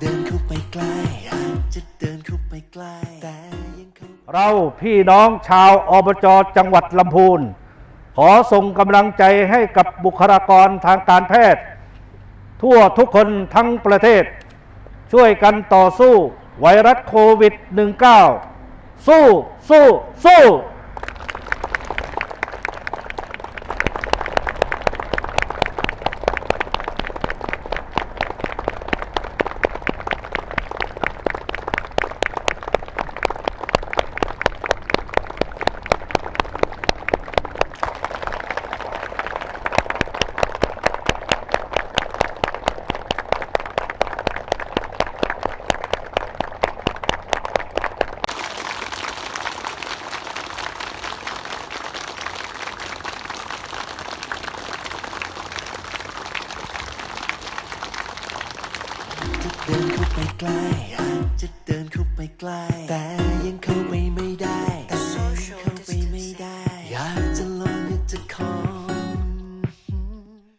เดินเข้าไปใกล้อยากจะเดินเข้าไปใกล้แต่ยังเข้า เราพี่น้องชาวอบจจังหวัดลำพูน ขอส่งกำลังใจให้กับบุคลากรทางการแพทย์ ทั่วทุกคนทั้งประเทศ ช่วยกันต่อสู้ไวรัสโควิด -19 สู้สู้สู้ เดินเข้าไปใกล้อยากจะเดินเข้าไปใกล้ แต่ยังเข้าไปไม่ได้ แต่ยังเข้าไปไม่ได้ อยากจะลองอยากจะขอ